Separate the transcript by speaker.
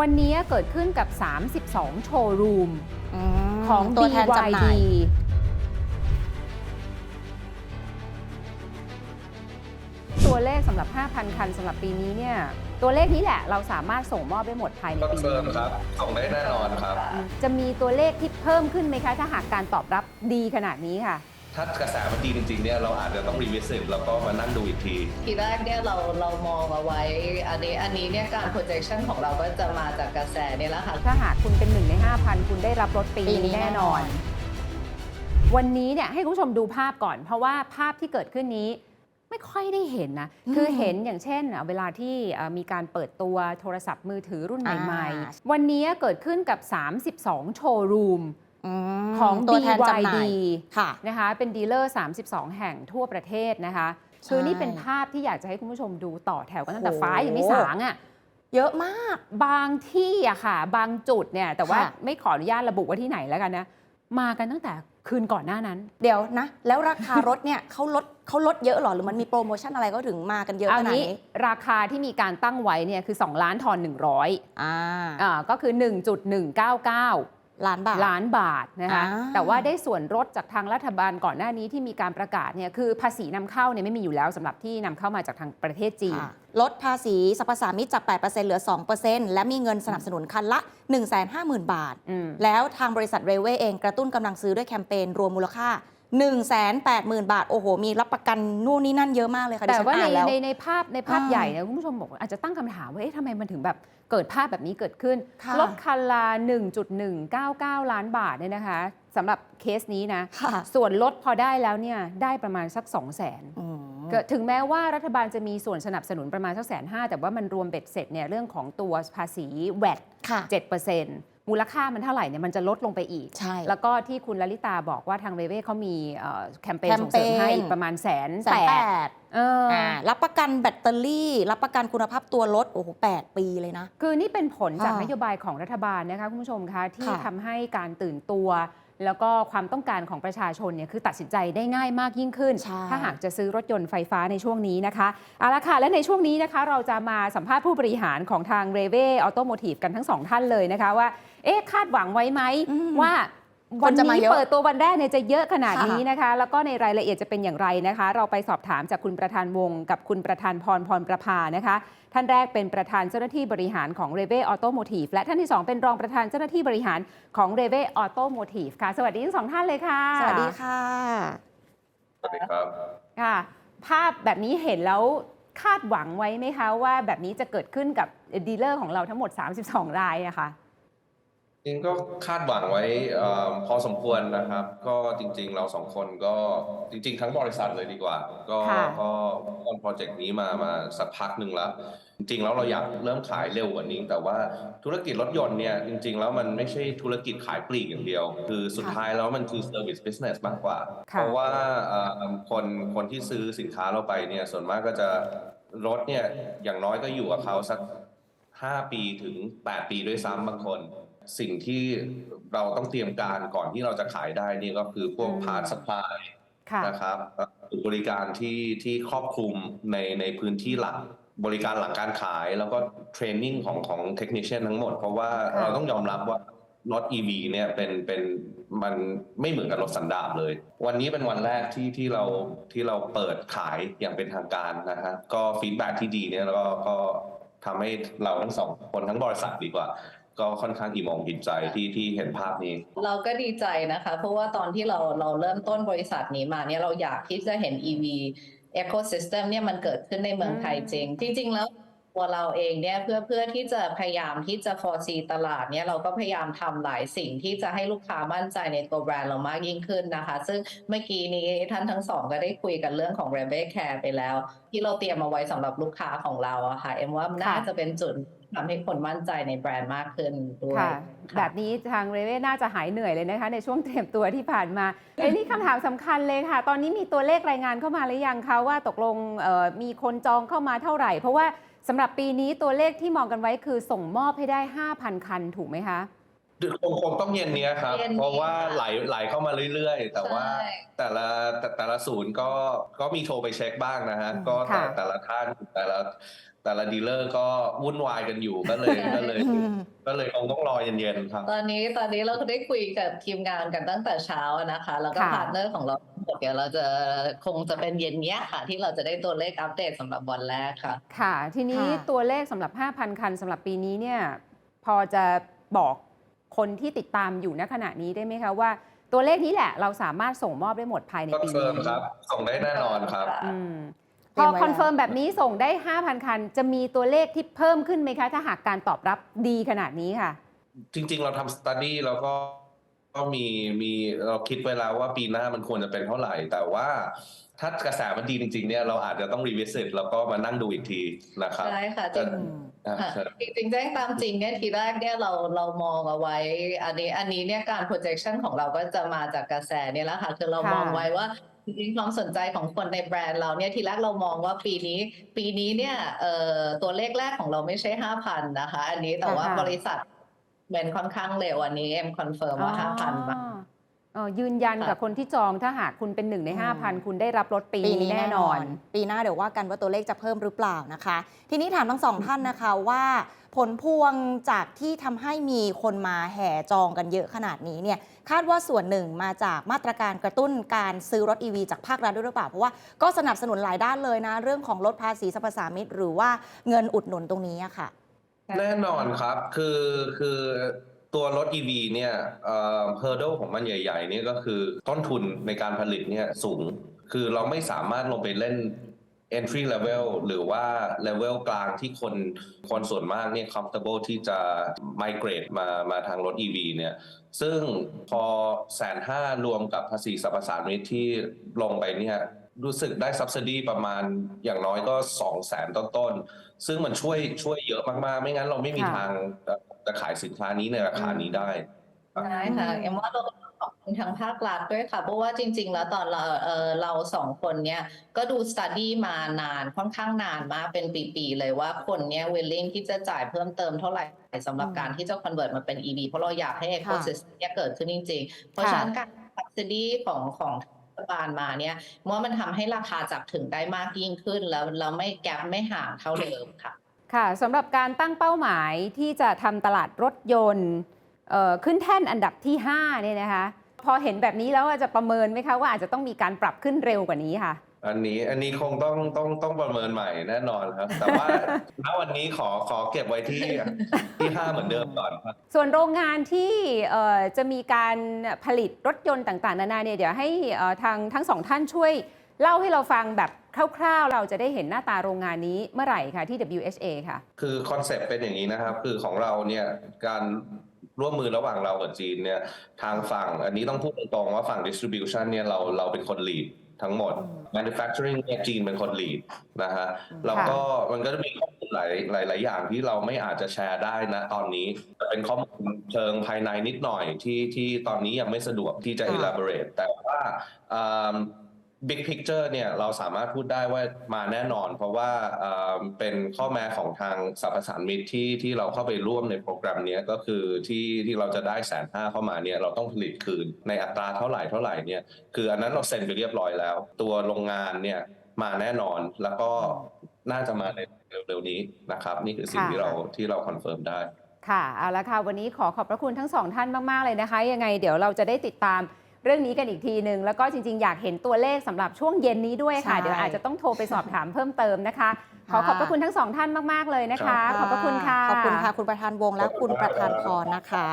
Speaker 1: วันนี้เกิดขึ้นกับ 32 โชว์รูม
Speaker 2: ม
Speaker 1: ของ
Speaker 2: ตัวแทนจำหน่าย
Speaker 1: BYD ตัวเลขสำหรับ 5,000 คันสำหรับปีนี้เนี่ย ตัวเลขนี้แหละเราสามารถส่งมอบได้หมดภายใน
Speaker 3: คอน
Speaker 1: ปี
Speaker 3: เฟิ
Speaker 1: นี้
Speaker 3: ร์มครับ ส่งได้แน่นอนครับ
Speaker 1: อืมจะมีตัวเลขที่เพิ่มขึ้นไหมคะ ถ้าหากการตอบรับดีขนาดนี้ค่ะ
Speaker 3: ถ้ากระแสมันดีจริงๆเนี่ยเราอาจจะต้องรีวิสิตแล้วก็มานั่งดูอีกที
Speaker 4: ทีแรกเนี่ยเราเรามองเอาไว้ อันนี้อันนี้เนี่ยการ projection ของเราก็จะมาจากกระแสเนี่ยแหละค่ะ
Speaker 1: ถ้าหากคุณเป็นหนึ่งใน 5,000 คุณได้รับรถปี
Speaker 2: ปีนี้
Speaker 1: นี้แน่นอน
Speaker 2: แน่นอน
Speaker 1: วันนี้เนี่ยให้คุณผู้ชมดูภาพก่อน เพราะว่าภาพที่เกิดขึ้นนี้ไม่ค่อยได้เห็นนะคือเห็นอย่างเช่นอะเวลาที่เอ่อมีการเปิดตัวโทรศัพท์มือถือรุ่นใหม่
Speaker 2: อ่า
Speaker 1: ๆ วันนี้เกิดขึ้นกับ 32 โชว์รูม
Speaker 2: ม
Speaker 1: ของ
Speaker 2: ตัวแทนจำหน่า
Speaker 1: BYD
Speaker 2: ยค่ะ
Speaker 1: นะคะเป็นดีลเลอร์ 32 แห่งทั่วประเทศนะคะ
Speaker 2: ใช่
Speaker 1: คือนี่เป็นภาพที่อยากจะให้คุณผู้ชมดูต่อแถวกันตั้งแต่
Speaker 2: โอ้โห
Speaker 1: ฟ้ายังไม่สางอะ
Speaker 2: เยอะมาก
Speaker 1: บางที่อะค่ะ บางจุดเนี่ยแต่ว่า
Speaker 2: ค่ะ
Speaker 1: ไม่ขออนุญาตระบุว่าที่ไหนแล้วกันนะ มากันตั้งแต่คืนก่อนหน้านั้น
Speaker 2: เดี๋ยวนะ แล้วราคารถเนี่ย เขาลดเขาลดเยอะเหรอ หรือมันมีโปรโมชั่นอะไรก็ถึงมากันเยอะ
Speaker 1: เอา
Speaker 2: ขนาด
Speaker 1: นี้
Speaker 2: นี้
Speaker 1: ราคาที่มีการตั้งไว้เนี่ยคือ 2 ล้านทอน 100
Speaker 2: อ่า
Speaker 1: อ่าก็คือ 1.199
Speaker 2: ล้านบาท
Speaker 1: ล้านบาทนะคะ
Speaker 2: อ่า
Speaker 1: แต่ว่าได้ส่วนลดจากทางรัฐบาลก่อนหน้านี้ที่มีการประกาศเนี่ยคือภาษีนำเข้าเนี่ยไม่มีอยู่แล้วสำหรับที่นำเข้ามาจากทางประเทศจีน
Speaker 2: ค่ะลดภาษีสรรพสามิตจาก 8%เหลือ 2%และมีเงินสนับสนุนคันละ 150,000 บาท
Speaker 1: อืม
Speaker 2: แล้วทางบริษัทเรเวเองกระตุ้นกำลังซื้อด้วยแคมเปญรวมมูลค่า 180,000 บาท โอ้โห มีรับประกันนู่นนี่นั่นเยอะมากเลยค่ะดิ
Speaker 1: แต่
Speaker 2: ฉัน
Speaker 1: ว่าใน
Speaker 2: อ่านแล้ว
Speaker 1: ในในภาพในภาพ
Speaker 2: อ่า
Speaker 1: ใหญ่เนี่ยคุณผู้ชมบอกว่าอาจจะตั้งคำถามว่าเอ๊ะทำไมมันถึงแบบเกิดภาพแบบนี้เกิดขึ้น
Speaker 2: ค่ะ
Speaker 1: รถคันละ1.199 ล้านบาทเนี่ยนะคะสำหรับเคสนี้นะ
Speaker 2: ค่ะ
Speaker 1: ส่วนลดพอได้แล้วเนี่ยได้ประมาณสัก 2 0 0 0 0น
Speaker 2: อืม
Speaker 1: ก็ถึงแม้ว่ารัฐบาลจะมีส่วนสนับสนุนประมาณสักแสนห้าแต่ว่ามันรวมเบ็ดเสร็จเนี่ยเรื่องของตัวภาษีแวด
Speaker 2: ค่ะ
Speaker 1: 7% มูลค่ามันเท่าไหร่เนี่ยมันจะลดลงไปอีก
Speaker 2: ใช่
Speaker 1: แล้วก็ที่คุณลลิตาบอกว่าทางเรเว่เขามีเอ่อแคมเปญ
Speaker 2: แคม
Speaker 1: ส่ง
Speaker 2: เปญ
Speaker 1: เสริมให้อีกประมาณแสน
Speaker 2: แส
Speaker 1: แป
Speaker 2: นแป
Speaker 1: ด
Speaker 2: ด
Speaker 1: เอออ
Speaker 2: อ่ารับประกันแบตเตอรี่ รับประกันคุณภาพตัวรถโอ้โหแปดปีเลยนะ
Speaker 1: คือนี่เป็นผลจาก
Speaker 2: ค่ะ
Speaker 1: นโยบายของรัฐบาลนะคะคุณผู้ชมคะที่
Speaker 2: ค่ะ
Speaker 1: ทำให้การตื่นตัว แล้วก็ความต้องการของประชาชนเนี่ยคือตัดสินใจได้ง่ายมากยิ่งขึ้น
Speaker 2: ใช่
Speaker 1: ถ้าหากจะซื้อรถยนต์ไฟฟ้าในช่วงนี้นะคะเอาละค่ะและในช่วงนี้นะคะเราจะมาสัมภาษณ์ผู้บริหารของทางเรเว่ออโตโมทีฟกันทั้งสองท่านเลยนะคะว่าเอ๊ะคาดหวังไว้ไหม
Speaker 2: อืม
Speaker 1: ว่า
Speaker 2: ค
Speaker 1: วัน
Speaker 2: นจะมา
Speaker 1: นี้
Speaker 2: เยอะ
Speaker 1: เปิดตัววันแรกเนี่ยจะเยอะขนาด
Speaker 2: ค่ะ
Speaker 1: นี้นะคะ แล้วก็ในรายละเอียดจะเป็นอย่างไรนะคะ เราไปสอบถามจากคุณประธานวงกับคุณประธานพรพรประภานะคะ ท่านแรกเป็นประธานเจ้าหน้าที่บริหารของ r e v e Automotive และท่านที่ 2 เป็นรองประธานเจ้าหน้าที่บริหารของ r e v e Automotive ค่ะ สวัสดีทั้งสองท่านเลยค่ะ
Speaker 2: สวัสดีค่ะ
Speaker 3: สวัสดีครับ
Speaker 1: ค่ะ ภาพแบบนี้เห็นแล้วคาดหวังไว้ไหมคะว่าแบบนี้จะเกิดขึ้นกับดีลเลอร์ของเราทั้งหมด 32 รายอะค่ะ
Speaker 3: จริงก็คาดหวังไว้เอ่อพอสมควรนะครับ ก็จริง ๆ เราสองคนก็จริง ๆ ทั้งบริษัทเลยดีกว่า ก็
Speaker 1: ค่ะ
Speaker 3: ก็ต้นโปรเจกต์นี้มามาสักพักหนึ่งแล้ว จริง ๆ แล้วเราอยากเริ่มขายเร็วกว่านี้ แต่ว่าธุรกิจรถยนต์เนี่ยจริง ๆ แล้วมันไม่ใช่ธุรกิจขายปลีกอย่างเดียว คือสุดท้ายแล้วมันคือ service business มากกว่า
Speaker 1: ค่ะ
Speaker 3: เพราะว่าเอ่อคนคนที่ซื้อสินค้าเราไปเนี่ยส่วนมากก็จะรถเนี่ยอย่างน้อยก็อยู่กับเขาสัก5ปีถึง8ปีด้วยซ้ำบางคน สิ่งที่เราต้องเตรียมการก่อนที่เราจะขายได้นี่ก็คือพวก
Speaker 1: อืม
Speaker 3: พาร์ทสปาย
Speaker 1: ค่ะ
Speaker 3: นะครับเอ่อบริการที่ที่ครอบคลุมในในพื้นที่หลักบริการหลังการขายแล้วก็เทรนนิ่งของของเทคนิชเชียนทั้งหมด เพราะว่า
Speaker 1: ค่ะ
Speaker 3: เราต้องยอมรับว่ารถ EV เนี่ยเป็นเป็นมันไม่เหมือนกับรถสันดาปเลย วันนี้เป็นวันแรกที่ที่เราที่เราเปิดขายอย่างเป็นทางการนะฮะก็ฟีดแบ็ที่ดีเนี่ยแล้วก็ก็ทำให้เราทั้งสองคนทั้งบริษัทดีกว่า ก็ค่อนข้างอิ่มอกอิ่มใจที่ที่เห็นภาพนี้
Speaker 4: เราก็ดีใจนะคะ เพราะว่าตอนที่เราเราเริ่มต้นบริษัทนี้มาเนี่ยเราอยากที่จะเห็น EV ecosystem เนี่ยมันเกิดขึ้นในเมืองไทยจริง จริง ๆ แล้วตัวเราเองเนี่ยเพื่อเพื่อที่จะพยายามที่จะ foresee ตลาดเนี่ยเราก็พยายามทำหลายสิ่งที่จะให้ลูกค้ามั่นใจในตัวแบรนด์เรามากยิ่งขึ้นนะคะ ซึ่งเมื่อกี้นี้ท่านทั้งสองก็ได้คุยกันเรื่องของ r e b e Care ไปแล้ว ที่เราเตรียมเอาไว้สำหรับลูกค้าของเราอะค่ะ เอ็มว่าน่าจะเป็นจุด ทำให้คนมั่นใจในแบรนด์มากขึ้นด้วย
Speaker 1: ค่ะ
Speaker 4: ค่ะ
Speaker 1: แบบนี้ทางเรเว่น่าจะหายเหนื่อยเลยนะคะ ในช่วงเตรียมตัวที่ผ่านมาเอ้ยนี่คำถามสำคัญเลยค่ะ ตอนนี้มีตัวเลขรายงานเข้ามาหรือยังคะว่าตกลงเอ่อมีคนจองเข้ามาเท่าไหร่ เพราะว่าสำหรับปีนี้ตัวเลขที่มองกันไว้คือส่งมอบให้ได้ 5,000 คันถูกไหมคะ
Speaker 3: คงคงต้องเย็นเนี้ยครับ
Speaker 4: เย็นนี้
Speaker 3: เพราะว่า
Speaker 4: ค่ะ
Speaker 3: ไหลไหลเข้ามาเรื่อยๆ แต่ว่า
Speaker 4: ใช่
Speaker 3: แต่ละแต่แต่ละศูนย์ก็ก็มีโทรไปเช็คบ้างนะฮะ
Speaker 2: อืม
Speaker 3: ก็แต่
Speaker 1: ค่ะ
Speaker 3: แต่ละท่านแต่ละแต่ละดีลเลอร์ก็วุ่นวายกันอยู่ก็เลยก็เลย
Speaker 2: อืม
Speaker 3: ก็เลยคงต้องรอเย็นๆครับ
Speaker 4: ตอนนี้ตอนนี้เราก็ได้คุยกับทีมงานกันตั้งแต่เช้าอะนะคะ แล้วก็
Speaker 1: ค่ะ
Speaker 4: พาร์ทเนอร์ของเราทั้งหมดเดี๋ยวเราจะคงจะเป็นเย็นเนี้ยค่ะ ที่เราจะได้ตัวเลขอัปเดตสำหรับวันแรกค่ะ
Speaker 1: ค่ะ ทีนี้
Speaker 2: ค่ะ
Speaker 1: ตัวเลขสำหรับ 5,000 คันสำหรับปีนี้เนี่ย พอจะบอก คนที่ติดตามอยู่ณขณะนี้ได้ไหมคะว่า ตัวเลขนี้แหละเราสามารถส่งมอบได้หมดภายใน
Speaker 3: คอน
Speaker 1: ปี
Speaker 3: เฟิ
Speaker 1: นี้
Speaker 3: ร์มครับ ส่งได้แน่นอนครับ
Speaker 1: อืม
Speaker 2: เต
Speaker 1: พ
Speaker 2: รี
Speaker 1: อย
Speaker 2: มไว้
Speaker 1: คอนเฟิร์มแบบนี้ส่งได้ 5,000 คัน จะมีตัวเลขที่เพิ่มขึ้นไหมคะ ถ้าหากการตอบรับดีขนาดนี้ค่ะ
Speaker 3: จริง ๆ เราทำสต u d ดี้แล้วก็ ก็มีมีเราคิดไว้แล้วว่าปีหน้ามันควรจะเป็นเท่าไหร่ แต่ว่าถ้ากระแสมันดีจริง ๆ เนี่ยเราอาจจะต้องรีวิสิตแล้วก็มานั่งดูอีกทีนะครับ
Speaker 4: ใช่ค่ะจ
Speaker 3: แต่
Speaker 4: ริง
Speaker 2: อืม
Speaker 3: อ่า
Speaker 4: ค่ะ
Speaker 3: ใช่
Speaker 4: จริงๆแจ้งตามจริงเนี่ยทีแรกเนี่ยเราเรามองเอาไว้ อันนี้อันนี้เนี่ยการ projection ของเราก็จะมาจากกระแสเนี่ยแหละค่ะคือเรา
Speaker 1: ค่ะ
Speaker 4: มองไว้ว่าจริงๆความสนใจของคนในแบรนด์เราเนี่ยทีแรกเรามองว่าปีนี้ ปีนี้เนี่ยเอ่อตัวเลขแรกของเราไม่ใช่ห้าพันนะคะ อันนี้แต่ว่า
Speaker 1: ค่ะ
Speaker 4: บริษัท เป็นค่อนข้างเร็วอันนี้เอ็มคอนเฟิร์มว่าห้าพันมา
Speaker 1: อ๋อเอ่อยืนยัน
Speaker 4: ค่ะ
Speaker 1: กับคนที่จองถ้าหากคุณเป็นหนึ่งใน
Speaker 2: อืม
Speaker 1: 5,000 คุณได้รับรถปี
Speaker 2: ปี
Speaker 1: นี้
Speaker 2: นี้
Speaker 1: แน่
Speaker 2: แน่
Speaker 1: น
Speaker 2: น
Speaker 1: อ
Speaker 2: อน น ปีหน้าเดี๋ยวว่ากันว่าตัวเลขจะเพิ่มหรือเปล่านะคะ ทีนี้ถามทั้งสองท่านนะคะว่า ผลพวงจากที่ทำให้มีคนมาแห่จองกันเยอะขนาดนี้เนี่ยคาดว่าส่วนหนึ่งมาจากมาตรการกระตุ้นการซื้อรถ EV จากภาครัฐด้วยหรือเปล่าเพราะว่าก็สนับสนุนหลายด้านเลยนะ เรื่องของลดภาษีสรรพสามิตหรือว่าเงินอุดหนุนตรงนี้อะค่ะ
Speaker 3: แน่นอนครับคือคือตัวรถ EV เนี่ยเอ่อ hurdle ของมันใหญ่ๆเนี่ยก็คือต้นทุนในการผลิตเนี่ยสูง คือเราไม่สามารถลงไปเล่น entry level หรือว่า level กลางที่คนคนส่วนมากเนี่ย comfortable ที่จะ migrate มามาทางรถ EV เนี่ย ซึ่งพอแสนห้ารวมกับภาษีสรรพสามิตที่ลงไปเนี่ย รู้สึกได้ subsidy ประมาณอย่างน้อยก็2 0 0แสนต้นๆ ซึ่งมันช่วยช่วยเยอะมากๆ ไม่งั้นเราไม่มี
Speaker 1: ค่ะ
Speaker 3: ทางเอ่อจะขายสินค้านี้ในราคานี้ได้
Speaker 4: ใช่ค่ะ
Speaker 2: อืม
Speaker 4: เอ็มว่าเราต้องขอบคุณทางภาครัฐด้วยค่ะ เพราะว่าจริง ๆ แล้วตอนเราเออเราสองคนเนี่ยก็ดูสต u d ดี้มานานค่อนข้างนานมากเป็นปีๆเลยว่าคนเนี่ย willing ที่จะจ่ายเพิ่มเติมเท่าไหร่สำหรับ
Speaker 2: อืม
Speaker 4: การที่จะ convert มาเป็น EV เพราะเราอยากให้ ecosystem เนี่ยเกิดขึ้นจริง ๆ เพราะฉะนั้นการ subsidy ของของรั ฐบาลมาเนี่ยว่ามันทำให้ราคาจับถึงได้มากยิ่งขึ้น แล้วเราไม่แกลบไม่ห่างเท่าเดิมค่ะ
Speaker 1: ค่ะสำหรับการตั้งเป้าหมายที่จะทำตลาดรถยนต์ขึ้นแท่นอันดับที่5เนี่ยนะคะ พอเห็นแบบนี้แล้วอาจจะประเมินไหมคะว่าอาจจะต้องมีการปรับขึ้นเร็วกว่านี้ค่ะ
Speaker 3: อันนี้อันนี้คงต้องต้องต้องประเมินใหม่แน่นอนครับ แต่ว่าณวันนี้ขอขอเก็บไว้ที่ที่ห้าเหมือนเดิมก่อนครับ
Speaker 1: ส่วนโรงงานที่เอ่อจะมีการผลิตรถยนต์ต่างๆ นานาเนี่ยเดี๋ยวให้เอ่อทางทั้งสองท่านช่วย เล่าให้เราฟังแบบคร่าวๆ เราจะได้เห็นหน้าตาโรงงานนี้เมื่อไหร่คะที่ WHA ค่ะ
Speaker 3: คือคอนเซปต์เป็นอย่างนี้นะครับ คือของเราเนี่ยการร่วมมือระหว่างเรากับจีนเนี่ยทางฝั่ง อันนี้ต้องพูดตรงๆว่าฝั่ง distribution เนี่ยเราเราเป็นคน lead ทั้งหมด
Speaker 2: อืม
Speaker 3: manufacturing เนี่ยจีนเป็นคน lead นะฮะ
Speaker 2: อืม
Speaker 3: แล้วก็มันก็จะมีข้อมูลหลายหลายหลายอย่างที่เราไม่อาจจะแชร์ได้นะตอนนี้แต่เป็นข้อมูลเชิงภายในนิดหน่อยที่ที่ตอนนี้ยังไม่สะดวกที่จะ
Speaker 2: ค่ะ
Speaker 3: elaborate แต่ว่า อ่า Big Picture เนี่ยเราสามารถพูดได้ว่ามาแน่นอน เพราะว่าเอ่อเป็นข้อแม้ของทางสรรพสานมิตที่ที่เราเข้าไปร่วมในโปรแกรมเนี้ยก็คือที่ที่เราจะได้แสนห้าเข้ามาเนี่ยเราต้องผลิตคืนในอัตราเท่าไหร่เท่าไหร่เนี่ยคืออันนั้นเราเซ็นไปเรียบร้อยแล้ว ตัวโรงงานเนี่ยมาแน่นอนแล้วก็น่าจะมาในเร็วๆนี้นะครับ นี่คือสิ่ง
Speaker 1: ค่ะ
Speaker 3: ที่เราที่เราคอนเฟิร์มได้
Speaker 1: ค่ะเอาละค่ะวันนี้ขอขอบพระคุณทั้งสองท่านมากๆเลยนะคะ ยังไงเดี๋ยวเราจะได้ติดตาม เรื่องนี้กันอีกทีหนึ่งแล้วก็จริง ๆ อยากเห็นตัวเลขสำหรับช่วงเย็นนี้ด้วยค่ะ
Speaker 2: ใช่
Speaker 1: เดี๋ยวอาจจะต้องโทรไปสอบถามเพิ่มเติมนะคะ ขอขอบพระคุณทั้งสองท่านมาก ๆ เลยนะคะ ขอบพระคุณค่ะ
Speaker 2: ขอบคุณค่ะ คุณประธานวงและคุณประธานพรนะคะ